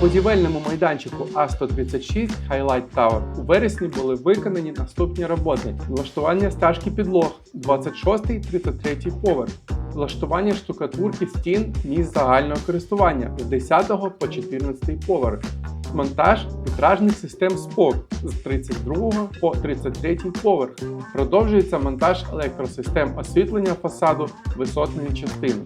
будівельному майданчику А136 Highlight Tower у вересні були виконані наступні роботи: влаштування стяжки підлог 26-33 поверх, влаштування штукатурки стін місць загального користування з 10 по 14 поверх, монтаж вітражних систем СПОК з 32 по 33 поверх. Продовжується монтаж електросистем освітлення фасаду висотної частини.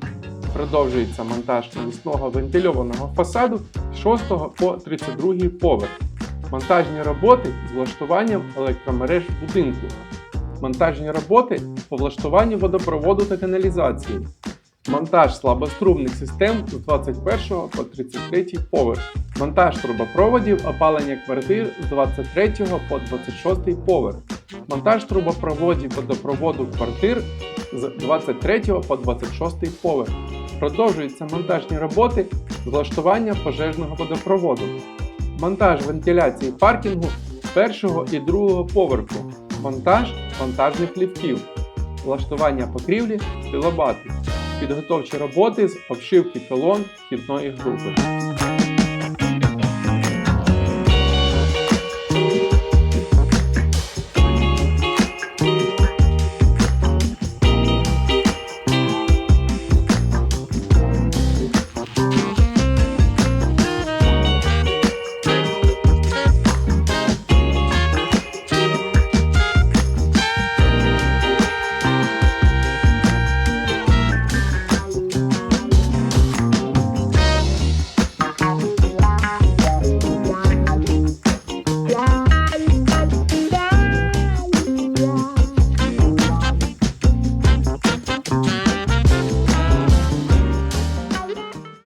Продовжується монтаж навісного вентильованого фасаду з 6 по 32 поверх. Монтажні роботи з влаштуванням електромереж будинку. Монтажні роботи по влаштуванню водопроводу та каналізації. Монтаж слабострумних систем з 21 по 33 поверх. Монтаж трубопроводів опалення квартир з 23 по 26 поверх. Монтаж трубопроводів водопроводу квартир з 23 по 26 поверх. Продовжуються монтажні роботи з влаштування пожежного водопроводу. Монтаж вентиляції паркінгу першого і другого поверху. Монтаж вантажних ліфтів. Влаштування покрівлі стилобати, Підготовчі роботи з обшивки колон вхідної групи.